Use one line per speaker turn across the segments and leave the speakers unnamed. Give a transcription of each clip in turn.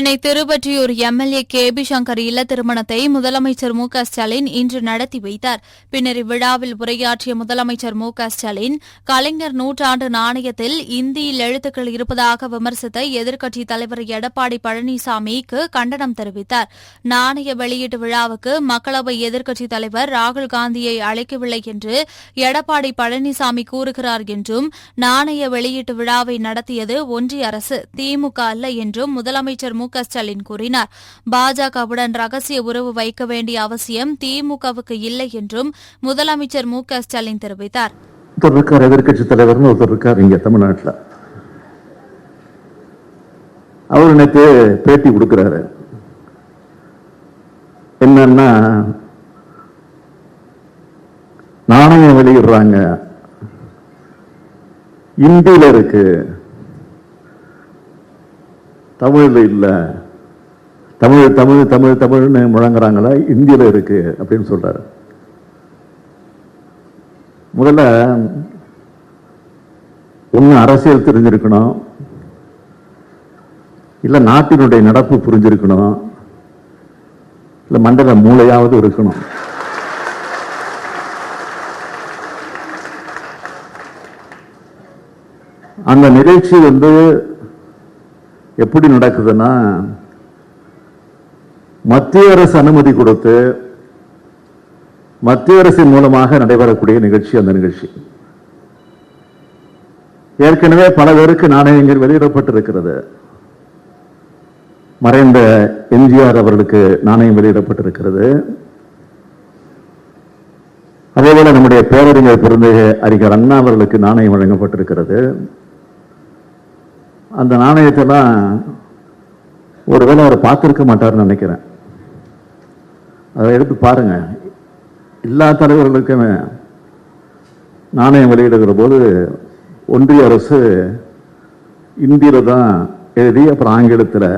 Chennai Thiruvottiyur MLA K P Sankar இல்ல திருமணத்தை முதலமைச்சர் மு ஸ்டாலின் இன்று நடத்தி வைத்தார். பின்னர் இவ்விழாவில் உரையாற்றிய முதலமைச்சர் மு ஸ்டாலின் கலைஞர் நூற்றாண்டு நாணயத்தில் இந்தியில் எழுத்துக்கள் இருப்பதாக விமர்சித்த எதிர்க்கட்சித் தலைவர் எடப்பாடி பழனிசாமிக்கு கண்டனம் தெரிவித்தார். நாணய வெளியீட்டு விழாவுக்கு மக்களவை எதிர்க்கட்சித் தலைவர் ராகுல் காந்தியை அழைக்கவில்லை என்று எடப்பாடி பழனிசாமி கூறுகிறார் என்றும் நாணய வெளியீட்டு விழாவை நடத்தியது ஒன்றிய அரசு திமுக அல்ல என்றும் முதலமைச்சர் மு க ஸ்டாலின் கூறினார். பாஜகவுடன் ரகசிய உறவு வைக்க வேண்டிய அவசியம் திமுகவுக்கு இல்லை என்றும் முதலமைச்சர் மு க ஸ்டாலின் தெரிவித்தார்.
ஒருத்தர் இருக்கார் எதிர்க்கட்சி தலைவர்னு ஒருத்தர் இருக்கார் இங்க தமிழ்நாட்டில். அவர் நேற்று பேட்டி கொடுக்கிறாரு. என்னன்னா நாணயம் வெளியிடுறாங்க. இந்தியில இருக்கு. தமிழில் இல்ல. தமிழ் தமிழ் தமிழ் தமிழ்னு முழங்குறாங்களா? இந்தியில் இருக்கு அப்படின்னு சொல்றாரு. முதல்ல ஒண்ணு அரசியல் தெரிஞ்சிருக்கணும். இல்ல நாட்டினுடைய நடப்பு புரிஞ்சிருக்கணும். இல்ல மண்டல மூளையாவது இருக்கணும். அந்த நிகழ்ச்சி வந்து எப்படி நடக்குதுன்னா மத்திய அரசு அனுமதி கொடுத்து மத்திய அரசின் மூலமாக நடைபெறக்கூடிய நிகழ்ச்சி அந்த நிகழ்ச்சி. ஏற்கனவே பல பேருக்கு நாணயங்கள் வெளியிடப்பட்டிருக்கிறது. மறைந்த எம்ஜிஆர் அவர்களுக்கு நாணயம் வெளியிடப்பட்டிருக்கிறது. அதேபோல நம்முடைய பேரறிஞர் பிறந்த அறிஞர் அண்ணா அவர்களுக்கு நாணயம் வழங்கப்பட்டிருக்கிறது. அந்த நாணயத்தெல்லாம் ஒருவேளை அவர் பார்த்துருக்க மாட்டார்னு நினைக்கிறேன். அதை எடுத்து பாருங்க. எல்லா தலைவர்களுக்குமே நாணயம் வெளியிடுகிற போது ஒன்றிய அரசு இந்தியில் தான் எழுதி அப்புறம் ஆங்கிலத்தில்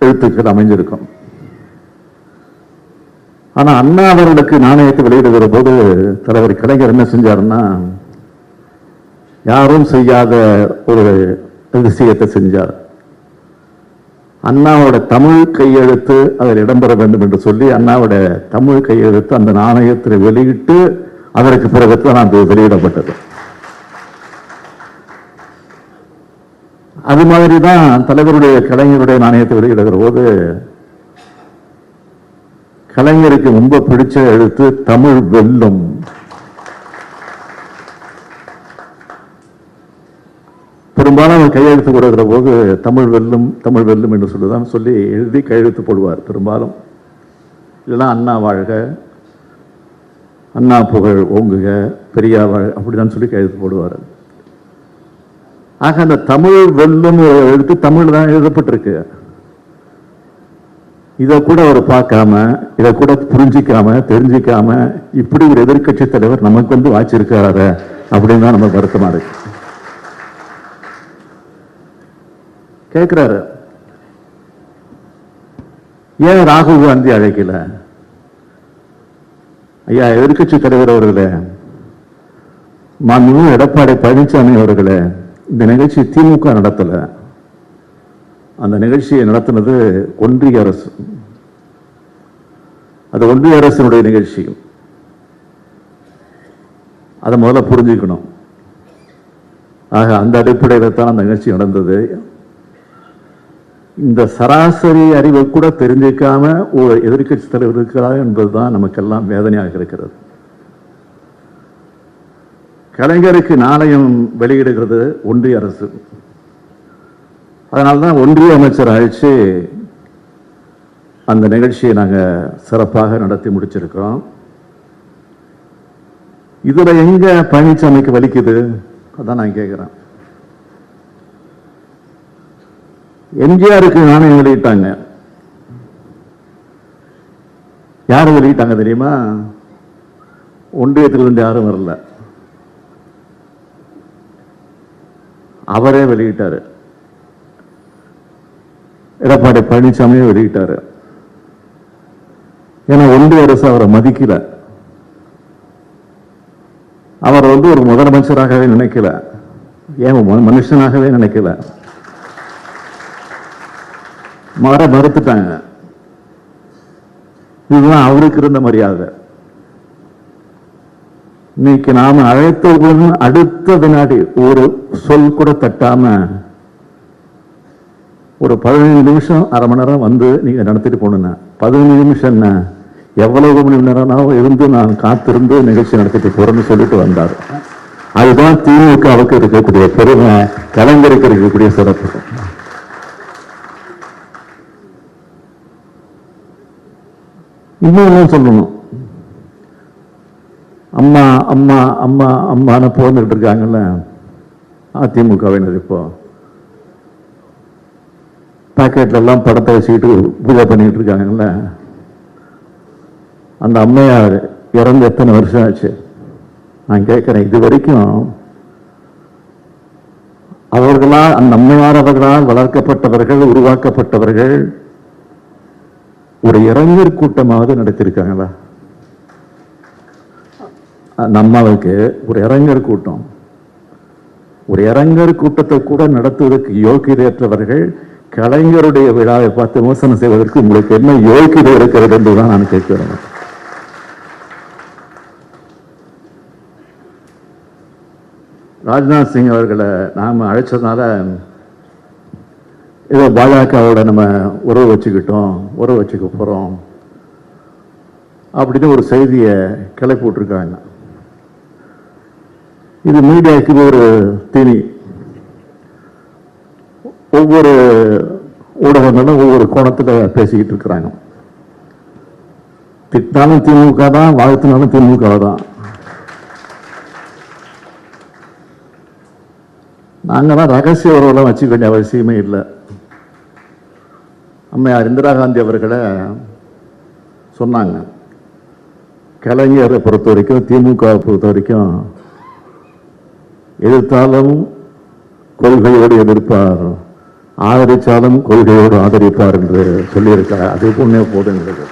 எழுத்துக்கள் அமைஞ்சிருக்கும். ஆனா அண்ணா அவர்களுக்கு நாணயத்தை வெளியிடுகிற போது தலைவர் கலைஞர் என்ன செஞ்சாருன்னா யாரும் செய்யாத ஒரு விஷயத்தை செஞ்சார். அண்ணாவோட தமிழ் கையெழுத்து அதில் இடம்பெற வேண்டும் என்று சொல்லி அண்ணாவோட தமிழ் கையெழுத்து அந்த நாணயத்தில் வெளியிட்டு அதற்கு பிறகு தான் அது வெளியிடப்பட்டது. அது மாதிரி தான் தலைவருடைய கலைஞருடைய நாணயத்தை வெளியிடுகிற போது கலைஞருக்கு ரொம்ப பிடிச்ச எழுத்து தமிழ் வெல்லும். பெரும்பாலும் கையெழுத்து கொடுக்கிற போது தமிழ் வெல்லும் தமிழ் வெல்லும் என்று சொல்லுதான் சொல்லி எழுதி கையெழுத்து போடுவார். பெரும்பாலும் இல்லைன்னா அண்ணா வாழ்க அண்ணா புகழ் ஓங்குக பெரியா வாழ் அப்படிதான் சொல்லி கையெழுத்து போடுவார். ஆக அந்த தமிழ் வெல்லும் எழுத்து தமிழ் தான் எழுதப்பட்டிருக்கு. இதை கூட அவர் பார்க்காம இதை கூட புரிஞ்சிக்காம தெரிஞ்சிக்காம இப்படி ஒரு எதிர்க்கட்சி தலைவர் நமக்கு வந்து வாய்ச்சிருக்காரு அப்படின்னு தான் நமக்கு வருத்தமாக இருக்குது கேட்கிறாரு ஏன் ராகுல் காந்தி அழைக்கல? ஐயா எதிர்க்கட்சி தலைவர் அவர்களே மாண்புமிகு எடப்பாடி பழனிசாமி அவர்களே இந்த நிகழ்ச்சி திமுக நடத்தல. அந்த நிகழ்ச்சியை நடத்தினது ஒன்றிய அரசு. அது ஒன்றிய அரசினுடைய நிகழ்ச்சி. அதை முதல்ல புரிஞ்சுக்கணும். ஆக அந்த அடிப்படையில் தான் அந்த நிகழ்ச்சி நடந்தது. இந்த சராசரி அறிவை கூட தெரிஞ்சிக்காம ஒரு எதிர்க்கட்சி தலைவர் இருக்கிறார் என்பதுதான் நமக்கெல்லாம் வேதனையாக இருக்கிறது. கலைஞருக்கு நாணயம் வெளியிடுகிறது ஒன்றிய அரசு. அதனால்தான் ஒன்றிய அமைச்சர் அழைச்சு அந்த நிகழ்ச்சியை நாங்கள் சிறப்பாக நடத்தி முடிச்சிருக்கிறோம். இதில் எங்கே பழனிசாமிக்கு வலிக்குது? அதான் நான் கேட்குறேன் எம்ஜிஆருக்கு நாணயம் வெளியிட்டாங்க யார் வெளியிட்டாங்க தெரியுமா? ஒன்றியத்திலிருந்து யாரும் வரல. அவரே வெளியிட்டாரு. எடப்பாடி பழனிசாமியே வெளியிட்டாரு. ஏன்னா ஒன்றிய அரசு அவரை மதிக்கல. அவர் வந்து ஒரு முதலமைச்சராகவே நினைக்கல. ஏன் மனுஷனாகவே நினைக்கல. மற மறுத்துட்டாங்க. இதுதான் அவருக்கு இருந்த மரியாதை. இன்னைக்கு நாம அழைத்தவுடன் அடுத்த வினாடி ஒரு சொல் கூட தட்டாம ஒரு பதினைந்து நிமிஷம் அரை மணி நேரம் வந்து நீங்க நடத்திட்டு போகணுங்க பதினஞ்சு நிமிஷம் என்ன? எவ்வளவு மணி நேரம் இருந்து நான் காத்திருந்து நிகழ்ச்சி நடத்திட்டு போறேன்னு சொல்லிட்டு வந்தார். அதுதான் திமுகவுக்கு இருக்கக்கூடிய பெருமை கலைஞருக்கு இருக்கக்கூடிய சிறப்பு. இன்னொன்னு சொல்லணும். அம்மா அம்மா அம்மா அம்மான்னு போந்துட்டு இருக்காங்கல்ல அதிமுகவினர் இப்போ. பாக்கெட்ல எல்லாம் படத்தை வச்சுக்கிட்டு பூஜை பண்ணிட்டு இருக்காங்கல்ல. அந்த அம்மையார் இறந்து எத்தனை வருஷம் ஆச்சு? நான் கேட்குறேன் இது வரைக்கும் அவர்களால் அந்த அம்மையார் அவர்களால் வளர்க்கப்பட்டவர்கள் உருவாக்கப்பட்டவர்கள் ஒரு இளைஞர் கூட்டமாவது நடத்தியிருக்காங்களா நம்மளுக்கு ஒரு இளைஞர் கூட்டம். ஒரு இளைஞர் கூட்டத்தை கூட நடத்துவதற்கு யோக்கியதையற்றவர்கள் கலைஞருடைய விழாவை பார்த்து விமர்சனம் செய்வதற்கு உங்களுக்கு என்ன யோகியதை இருக்கிறது என்றுதான் நான் கேட்கிறேன் ராஜ்நாத் சிங் அவர்களை நாம் அழைச்சதுனால ஏதோ பாஜகவோட நம்ம உறவு வச்சுக்கிட்டோம் உறவு வச்சுக்க போகிறோம் அப்படின்னு ஒரு செய்தியை கிளப்பி விட்ருக்காங்க இது மீடியாவுக்கு ஒரு தீனி. ஒவ்வொரு ஊடகங்களும் ஒவ்வொரு கோணத்தில் பேசிக்கிட்டு இருக்கிறாங்க. திட்டாலும் திமுக தான் வாழ்த்தினாலும் திமுக தான். நாங்களாம் ரகசிய உறவுலாம் வச்சுக்க வேண்டிய அவசியமே இல்லை. அம்மையார் இந்திரா காந்தி அவர்களை சொன்னாங்க. கலைஞரை பொறுத்த வரைக்கும் திமுகவை பொறுத்த வரைக்கும் எதிர்த்தாலும் கொள்கையோடு எதிர்ப்பார். ஆதரித்தாலும் கொள்கையோடு ஆதரிப்பார் என்று சொல்லியிருக்கார். அது புண்ணிய போதுங்கிறது.